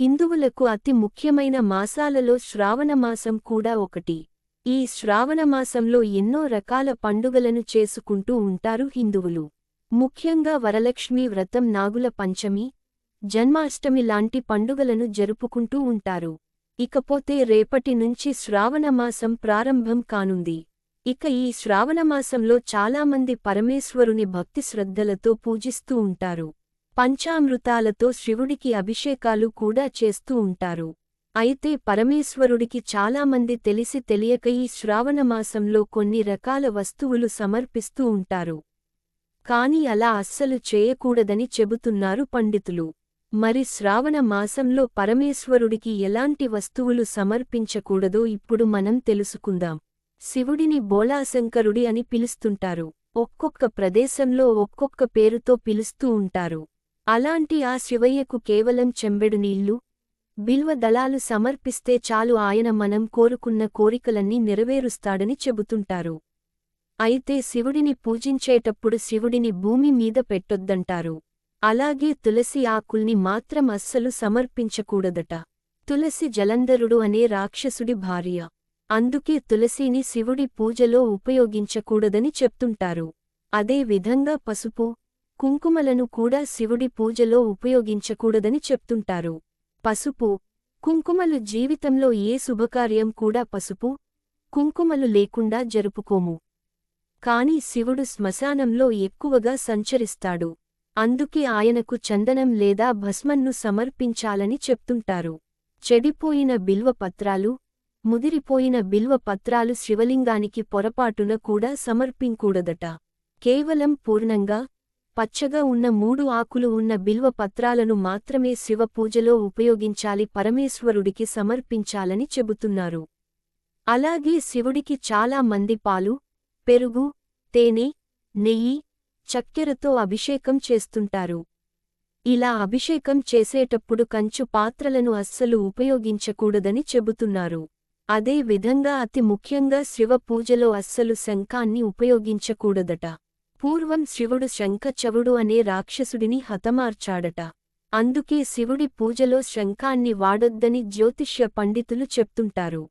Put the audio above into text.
హిందువులకు అతి ముఖ్యమైన మాసాలలో శ్రావణమాసం కూడా ఒకటి. ఈ శ్రావణమాసంలో ఎన్నో రకాల పండుగలను చేసుకుంటూ ఉంటారు హిందువులు. ముఖ్యంగా వరలక్ష్మీ వ్రతం నాగుల పంచమి జన్మాష్టమి లాంటి పండుగలను జరుపుకుంటూ ఉంటారు. ఇకపోతే రేపటి నుంచి శ్రావణమాసం ప్రారంభం కానుంది. ఇక ఈ శ్రావణమాసంలో చాలామంది పరమేశ్వరుని భక్తి శ్రద్ధలతో పూజిస్తూ ఉంటారు. పంచామృతాలతో శివుడికి అభిషేకాలు కూడా చేస్తూ ఉంటారు. అయితే పరమేశ్వరుడికి చాలామంది తెలిసి తెలియక ఈ శ్రావణమాసంలో కొన్ని రకాల వస్తువులు సమర్పిస్తూ ఉంటారు. కాని అలా అస్సలు చేయకూడదని చెబుతున్నారు పండితులు. మరి శ్రావణ మాసంలో పరమేశ్వరుడికి ఎలాంటి వస్తువులు సమర్పించకూడదో ఇప్పుడు మనం తెలుసుకుందాం. శివుడిని బోళాశంకరుడి అని పిలుస్తుంటారు. ఒక్కొక్క ప్రదేశంలో ఒక్కొక్క పేరుతో పిలుస్తూ ఉంటారు. అలాంటి ఆ శివయ్యకు కేవలం చెంబెడు నీళ్ళు బిల్వ దళాలు సమర్పిస్తే చాలు ఆయన మనం కోరుకున్న కోరికలన్నీ నెరవేరుస్తాడని చెబుతుంటారు. అయితే శివుడిని పూజించేటప్పుడు శివుడిని భూమి మీద పెట్టొద్దంటారు. అలాగే తులసి ఆకుల్ని మాత్రం అస్సలు సమర్పించకూడదట. తులసి జలంధరుడు అనే రాక్షసుడి భార్య. అందుకే తులసిని శివుడి పూజలో ఉపయోగించకూడదని చెప్తుంటారు. అదే విధంగా పసుపు కుంకుమలను కూడా శివుడి పూజలో ఉపయోగించకూడదని చెప్తుంటారు. పసుపు. కుంకుమలు జీవితంలో ఏ శుభకార్యం కూడా పసుపు కుంకుమలు లేకుండా జరుపుకోము. కాని శివుడు శ్మశానంలో ఎక్కువగా సంచరిస్తాడు. అందుకే ఆయనకు చందనం లేదా భస్మన్ను సమర్పించాలని చెప్తుంటారు. చెడిపోయిన బిల్వ పత్రాలు ముదిరిపోయిన బిల్వ పత్రాలు శివలింగానికి పొరపాటున కూడా సమర్పింకూడదట. కేవలం పూర్ణంగా పచ్చగా ఉన్న మూడు ఆకులు ఉన్న బిల్వ పత్రాలను మాత్రమే శివ పూజలో ఉపయోగించాలి పరమేశ్వరుడికి సమర్పించాలని చెబుతున్నారు. అలాగే శివుడికి చాలా మంది పాలు పెరుగు తేనె నెయ్యి చక్కెరతో అభిషేకం చేస్తుంటారు. ఇలా అభిషేకం చేసేటప్పుడు కంచు పాత్రలను అస్సలు ఉపయోగించకూడదని చెబుతున్నారు. అదే విధంగా అతి ముఖ్యంగా శివ పూజలో అస్సలు శంఖాన్ని ఉపయోగించకూడదట. పూర్వం శివుడు శంఖచవుడు అనే రాక్షసుడిని హతమార్చాడట. అందుకే శివుడి పూజలో శంఖాన్ని వాడొద్దని జ్యోతిష్య పండితులు చెప్తుంటారు.